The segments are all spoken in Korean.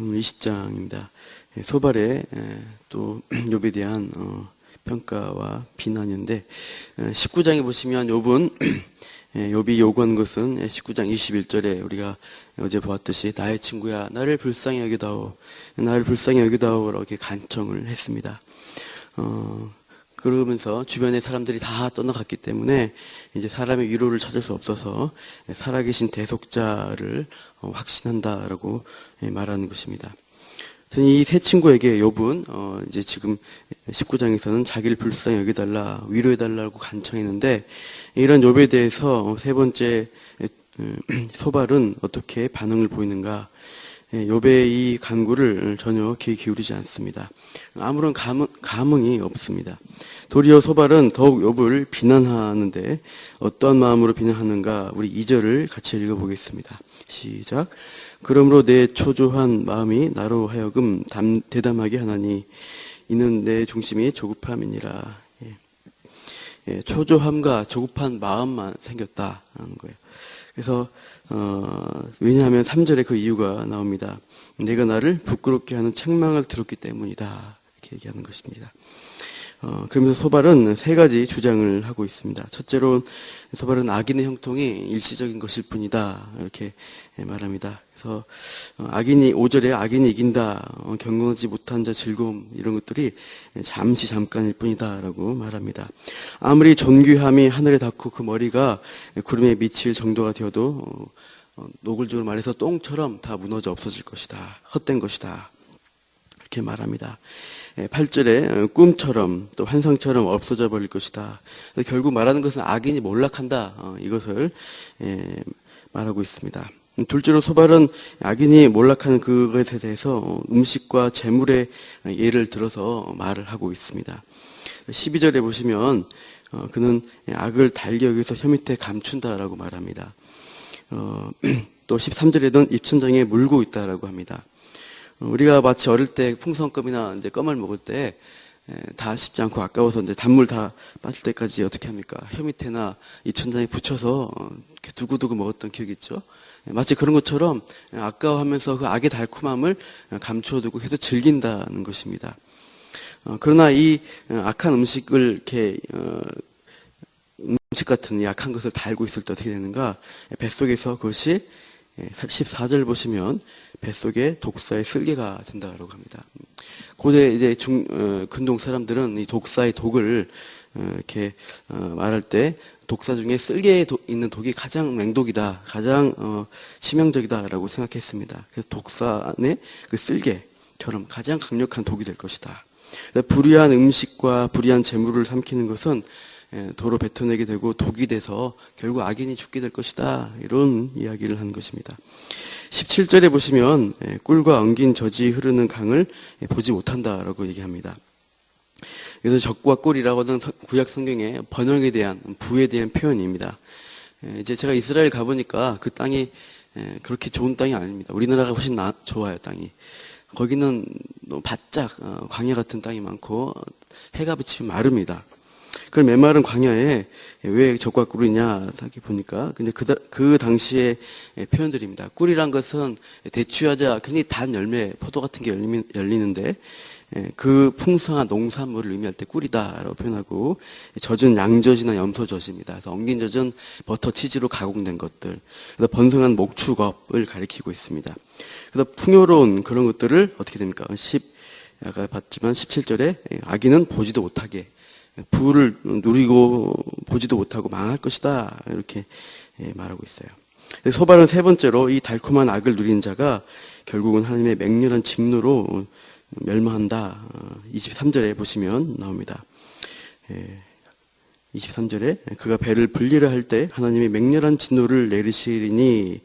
오늘 20장입니다. 소발의 에, 또 욥에 대한 어, 평가와 비난인데 19장에 보시면 욥은 예, 욥이 요구한 것은 19장 21절에 우리가 어제 보았듯이 나의 친구야 나를 불쌍히 여기다오 나를 불쌍히 여기다오 이렇게 간청을 했습니다. 어, 그러면서 주변의 사람들이 다 떠나갔기 때문에 이제 사람의 위로를 찾을 수 없어서 살아계신 대속자를 어, 확신한다라고 예, 말하는 것입니다. 이 세 친구에게 욥은 어 이제 지금 19장에서는 자기를 불쌍히 여기달라 위로해달라고 간청했는데 이런 욥에 대해서 세 번째 음, 소발은 어떻게 반응을 보이는가 예, 욥의 이 간구를 전혀 귀 기울이지 않습니다. 아무런 감흥, 감흥이 없습니다. 도리어 소발은 더욱 욥을 비난하는데 어떤 마음으로 비난하는가 우리 2절을 같이 읽어보겠습니다. 시작. 그러므로 내 초조한 마음이 나로 하여금 담, 대담하게 하나니 이는 내 중심이 조급함이니라. 예. 예, 초조함과 조급한 마음만 생겼다는 거예요. 그래서 어, 왜냐하면 3절에 그 이유가 나옵니다. 내가 나를 부끄럽게 하는 책망을 들었기 때문이다. 이렇게 얘기하는 것입니다. 어, 그러면서 소발은 세 가지 주장을 하고 있습니다. 첫째로 소발은 악인의 형통이 일시적인 것일 뿐이다. 이렇게 말합니다. 그래서 어, 악인이 5절에 악인이 이긴다. 어, 경건하지 못한 자 즐거움 이런 것들이 잠시 잠깐일 뿐이다라고 말합니다. 아무리 존귀함이 하늘에 닿고 그 머리가 구름에 미칠 정도가 되어도 어, 노골적으로 말해서 똥처럼 다 무너져 없어질 것이다. 헛된 것이다. 이렇게 말합니다. 8절에 꿈처럼 또 환상처럼 없어져 버릴 것이다. 결국 말하는 것은 악인이 몰락한다. 이것을 말하고 있습니다. 둘째로 소발은 악인이 몰락하는 그것에 대해서 음식과 재물의 예를 들어서 말을 하고 있습니다. 12절에 보시면 어, 그는 악을 달기 위해서 혀 밑에 감춘다라고 말합니다. 어, 또 13절에는 입천장에 물고 있다라고 합니다. 어, 우리가 마치 어릴 때 풍선껌이나 이제 껌을 먹을 때 다 씹지 않고 아까워서 이제 단물 다 빠질 때까지 어떻게 합니까? 혀 밑에나 입천장에 붙여서 이렇게 두고두고 먹었던 기억이 있죠? 마치 그런 것처럼 아까워하면서 그 악의 달콤함을 감추어두고 계속 즐긴다는 것입니다. 어, 그러나 이 악한 음식을 이렇게 어, 음식 같은 약한 것을 달고 있을 때 어떻게 되는가? 뱃속에서 그것이 14절 보시면 뱃속에 독사의 쓸개가 된다고 합니다. 고대 이제 중, 어, 근동 사람들은 이 독사의 독을 어, 이렇게 어, 말할 때 독사 중에 쓸개에 도, 있는 독이 가장 맹독이다, 가장 어, 치명적이다라고 생각했습니다. 그래서 독사 안에 그 쓸개처럼 가장 강력한 독이 될 것이다. 불의한 음식과 불의한 재물을 삼키는 것은 예, 도로 뱉어내게 되고 독이 돼서 결국 악인이 죽게 될 것이다. 이런 이야기를 한 것입니다. 17절에 보시면 예, 꿀과 엉긴 젖이 흐르는 강을 예, 보지 못한다라고 얘기합니다. 그래서 적과 꿀이라고 하는 구약 성경의 번영에 대한 부에 대한 표현입니다. 이제 제가 이스라엘 가보니까 그 땅이 그렇게 좋은 땅이 아닙니다. 우리나라가 훨씬 나, 좋아요, 땅이. 거기는 바짝 어, 광야 같은 땅이 많고 해가 비치면 마릅니다. 그 메마른 광야에 왜 적과 꿀이냐 생각해 보니까 근데 그, 그 당시의 표현들입니다. 꿀이란 것은 대추하자 굉장히 단 열매, 포도 같은 게 열리는데 그 풍성한 농산물을 의미할 때 꿀이다라고 표현하고 젖은 양젖이나 염소젖입니다. 그래서 엉긴 젖은 버터 치즈로 가공된 것들. 그래서 번성한 목축업을 가리키고 있습니다. 그래서 풍요로운 그런 것들을 어떻게 됩니까? 10 아까 봤지만 17절에 아기는 보지도 못하게 부를 누리고 보지도 못하고 망할 것이다. 이렇게 예, 말하고 있어요. 소발은 세 번째로 이 달콤한 악을 누린 자가 결국은 하나님의 맹렬한 직노로 멸망한다. 23절에 어, 보시면 나옵니다. 23절에 예, 그가 배를 분리를 할 때 하나님의 맹렬한 진노를 내리시리니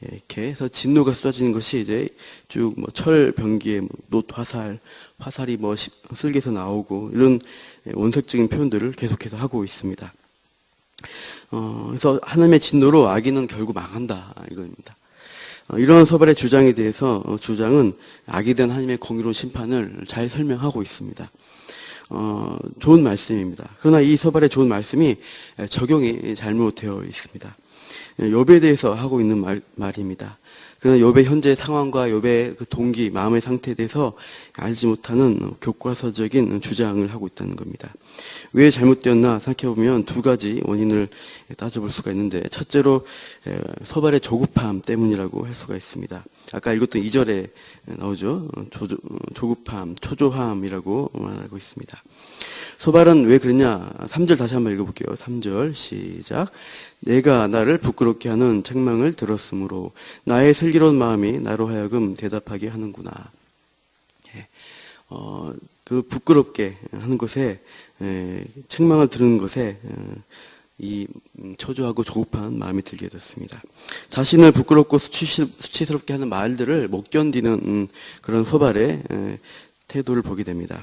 이렇게 해서 진노가 쏟아지는 것이 이제 쭉 뭐철 병기에 뭐노 화살, 화살이 뭐 쓸개에서 나오고 이런 원색적인 표현들을 계속해서 하고 있습니다. 어, 그래서 하나님의 진노로 악인은 결국 망한다 이겁니다. 어, 이런 서발의 주장에 대해서 어, 주장은 악에 대한 하나님의 공의로운 심판을 잘 설명하고 있습니다. 어, 좋은 말씀입니다. 그러나 이 서발의 좋은 말씀이 적용이 잘못되어 있습니다. 욥에 대해서 하고 있는 말, 말입니다. 그러나 욥의 현재 상황과 욥의 그 동기, 마음의 상태에 대해서 알지 못하는 교과서적인 주장을 하고 있다는 겁니다. 왜 잘못되었나 생각해 보면 두 가지 원인을 따져볼 수가 있는데 첫째로 에, 소발의 조급함 때문이라고 할 수가 있습니다. 아까 읽었던 2절에 나오죠. 조, 조급함, 초조함이라고 말하고 있습니다. 소발은 왜 그랬냐? 3절 다시 한번 읽어볼게요. 3절 시작. 내가 나를 부끄럽게 하는 책망을 들었으므로 나의 슬기로운 마음이 나로 하여금 대답하게 하는구나. 예. 어, 그 부끄럽게 하는 것에 에, 책망을 들은 것에 어, 이 초조하고 조급한 마음이 들게 됐습니다. 자신을 부끄럽고 수치, 스럽게 하는 말들을 못 견디는 음, 그런 소발의 에, 태도를 보게 됩니다.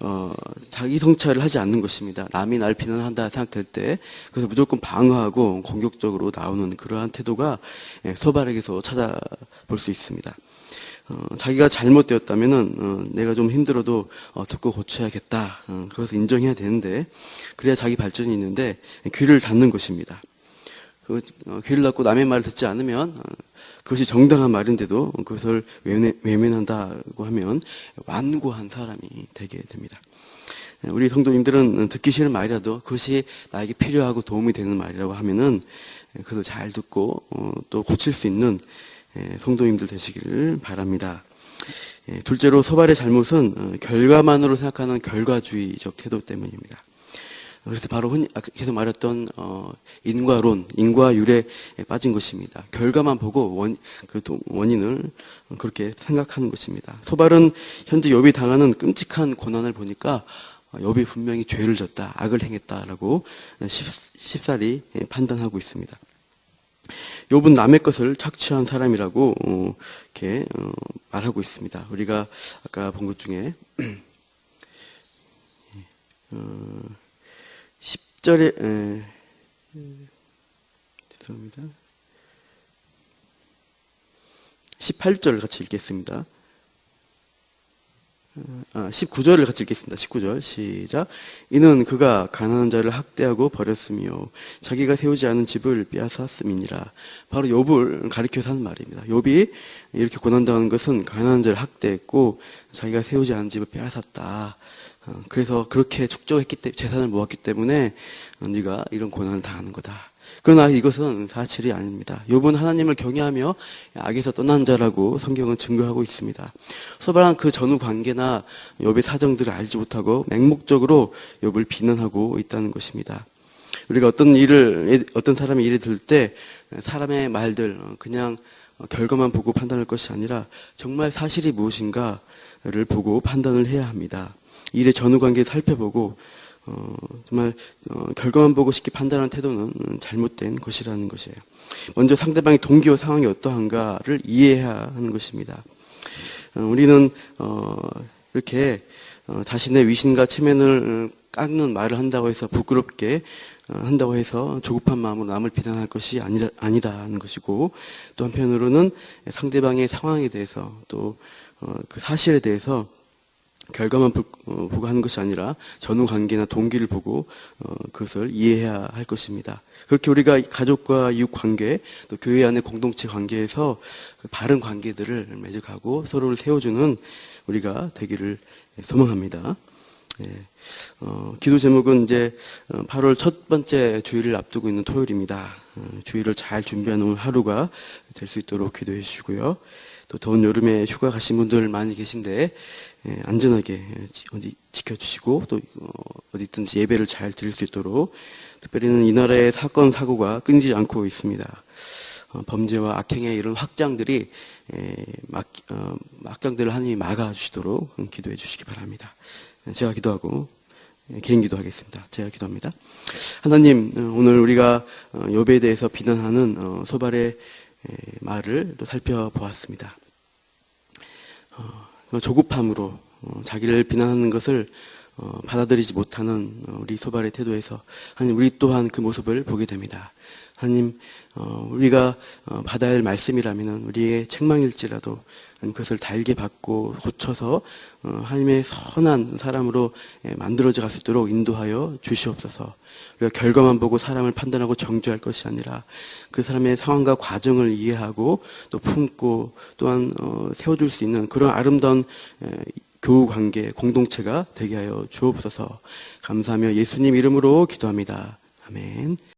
어, 자기 성찰을 하지 않는 것입니다. 남이 날 비난한다 생각될 때, 그래서 무조건 방어하고 공격적으로 나오는 그러한 태도가 예, 소발에게서 찾아볼 수 있습니다. 어, 자기가 잘못되었다면은 어, 내가 좀 힘들어도 어, 듣고 고쳐야겠다. 어, 그것을 인정해야 되는데 그래야 자기 발전이 있는데 귀를 닫는 것입니다. 그, 어, 귀를 닫고 남의 말을 듣지 않으면 어, 그것이 정당한 말인데도 그것을 외면한다고 하면 완고한 사람이 되게 됩니다. 우리 성도님들은 듣기 싫은 말이라도 그것이 나에게 필요하고 도움이 되는 말이라고 하면은 그것을 잘 듣고 어, 또 고칠 수 있는 성도님들 되시기를 바랍니다. 둘째로 소발의 잘못은 어, 결과만으로 생각하는 결과주의적 태도 때문입니다. 그래서 바로 아, 계속 말했던 어, 인과론, 인과율에 빠진 것입니다. 결과만 보고 원, 그 원인을 그렇게 생각하는 것입니다. 소발은 현재 욥이 당하는 끔찍한 고난을 보니까 욥이 분명히 죄를 졌다, 악을 행했다라고 쉽사리 판단하고 있습니다. 욥은 남의 것을 착취한 사람이라고 어, 이렇게 어, 말하고 있습니다. 우리가 아까 본 것 중에 어, 10절에 에, 죄송합니다. 18절 같이 읽겠습니다. 아, 19절을 같이 읽겠습니다. 19절 시작. 이는 그가 가난한 자를 학대하고 버렸으며 자기가 세우지 않은 집을 빼앗았음이니라. 바로 욥을 가리켜서 하는 말입니다. 욥이 이렇게 고난당하는 것은 가난한 자를 학대했고 자기가 세우지 않은 집을 빼앗았다. 어, 그래서 그렇게 축적했기 때문에 재산을 모았기 때문에 네가 이런 고난을 당하는 거다. 그러나 이것은 사실이 아닙니다. 욥은 하나님을 경외하며 악에서 떠난 자라고 성경은 증거하고 있습니다. 소발한 그 전후 관계나 욥의 사정들을 알지 못하고 맹목적으로 욥을 비난하고 있다는 것입니다. 우리가 어떤 일을 어떤 사람의 일이 들 때 사람의 말들 그냥 결과만 보고 판단할 것이 아니라 정말 사실이 무엇인가를 보고 판단을 해야 합니다. 일의 전후 관계를 살펴보고 어, 정말 어, 결과만 보고 쉽게 판단하는 태도는 잘못된 것이라는 것이에요. 먼저 상대방의 동기와 상황이 어떠한가를 이해해야 하는 것입니다. 어, 우리는 어, 이렇게 어, 자신의 위신과 체면을 깎는 말을 한다고 해서 부끄럽게 어, 한다고 해서 조급한 마음으로 남을 비난할 것이 아니다, 아니다는 것이고 또 한편으로는 상대방의 상황에 대해서 또그 사실에 대해서 결과만 어, 보고 하는 것이 아니라 전후 관계나 동기를 보고 어, 그것을 이해해야 할 것입니다. 그렇게 우리가 가족과 이웃 관계, 또 교회 안의 공동체 관계에서 그 바른 관계들을 맺어가고 서로를 세워주는 우리가 되기를 소망합니다. 예. 어, 기도 제목은 이제 8월 어, 첫 번째 주일을 앞두고 있는 토요일입니다. 어, 주일을 잘 준비해 놓은 하루가 될 수 있도록 기도해 주시고요. 또 더운 여름에 휴가 가신 분들 많이 계신데 예, 안전하게 어디 지켜주시고 또 어, 어디 있든지 예배를 잘 드릴 수 있도록 특별히는 이 나라의 사건 사고가 끊지 않고 있습니다. 어, 범죄와 악행의 이런 확장들이 예, 막, 어, 확장들을 하나님이 막아주시도록 기도해 주시기 바랍니다. 예, 제가 기도하고 개인 기도하겠습니다. 제가 기도합니다. 하나님 오늘 우리가 여배에 대해서 비난하는 소발의 말을 또 살펴보았습니다. 어, 조급함으로 어, 자기를 비난하는 것을 어, 받아들이지 못하는 우리 소발의 태도에서 하나님 우리 또한 그 모습을 보게 됩니다. 하나님 어, 우리가 어, 받아야 할 말씀이라면 우리의 책망일지라도 그것을 달게 받고 고쳐서 어, 하나님의 선한 사람으로 예, 만들어져 갈 수 있도록 인도하여 주시옵소서. 우리가 결과만 보고 사람을 판단하고 정죄할 것이 아니라 그 사람의 상황과 과정을 이해하고 또 품고 또한 어, 세워줄 수 있는 그런 아름다운 에, 교우 관계 공동체가 되게 하여 주옵소서. 감사하며 예수님 이름으로 기도합니다. 아멘.